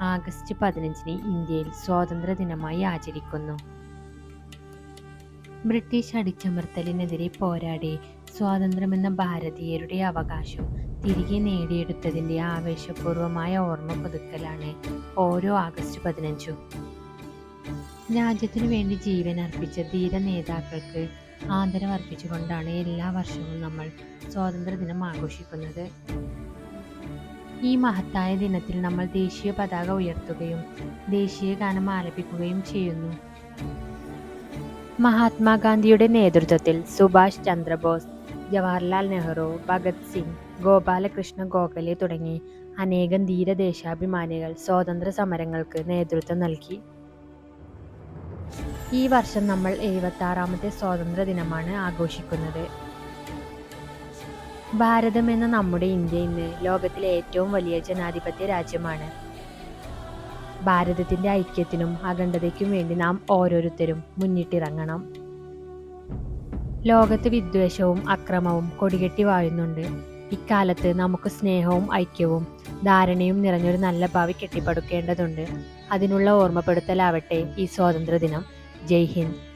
August പതിനഞ്ചിന് ഇന്ത്യയിൽ സ്വാതന്ത്ര്യ ദിനമായി ആചരിക്കുന്നു. ബ്രിട്ടീഷ് അടിച്ചമർത്തലിനെതിരെ പോരാടി സ്വാതന്ത്ര്യമെന്ന ഭാരതീയരുടെ അവകാശം തിരികെ നേടിയെടുത്തതിന്റെ ആവേശപൂർവമായ ഓർമ്മ പുതുക്കലാണ് ഓരോ ആഗസ്റ്റ് പതിനഞ്ചും. രാജ്യത്തിനു വേണ്ടി ജീവൻ അർപ്പിച്ച ധീര നേതാക്കൾക്ക് ആദരവർപ്പിച്ചുകൊണ്ടാണ് എല്ലാ വർഷവും നമ്മൾ സ്വാതന്ത്ര്യദിനം ആഘോഷിക്കുന്നത്. ഈ മഹത്തായ ദിനത്തിൽ നമ്മൾ ദേശീയ പതാക ഉയർത്തുകയും ദേശീയ ഗാനം ആലപിക്കുകയും ചെയ്യുന്നു. മഹാത്മാഗാന്ധിയുടെ നേതൃത്വത്തിൽ സുഭാഷ് ചന്ദ്രബോസ് ജവഹർലാൽ നെഹ്റു ഭഗത് സിംഗ് ഗോപാലകൃഷ്ണ ഗോഖലെ തുടങ്ങി അനേകം ധീരദേശാഭിമാനികൾ സ്വാതന്ത്ര്യ സമരങ്ങൾക്ക് നേതൃത്വം നൽകി. ഈ വർഷം നമ്മൾ എഴുപത്തി ആറാമത്തെ സ്വാതന്ത്ര്യ ദിനമാണ് ആഘോഷിക്കുന്നത്. ഭാരതം എന്ന നമ്മുടെ ഇന്ത്യ ഇന്ന് ലോകത്തിലെ ഏറ്റവും വലിയ ജനാധിപത്യ രാജ്യമാണ്. ഭാരതത്തിന്റെ ഐക്യത്തിനും അഖണ്ഡതയ്ക്കും വേണ്ടി നാം ഓരോരുത്തരും മുന്നിട്ടിറങ്ങണം. ലോകത്ത് വിദ്വേഷവും അക്രമവും കൊടികെട്ടി വാഴുന്നുണ്ട്. ഇക്കാലത്ത് നമുക്ക് സ്നേഹവും ഐക്യവും ധാരണയും നിറഞ്ഞൊരു നല്ല ഭാവി കെട്ടിപ്പടുക്കേണ്ടതുണ്ട്. അതിനുള്ള ഓർമ്മപ്പെടുത്തലാവട്ടെ ഈ സ്വാതന്ത്ര്യദിനം. ജയ് ഹിന്ദ്.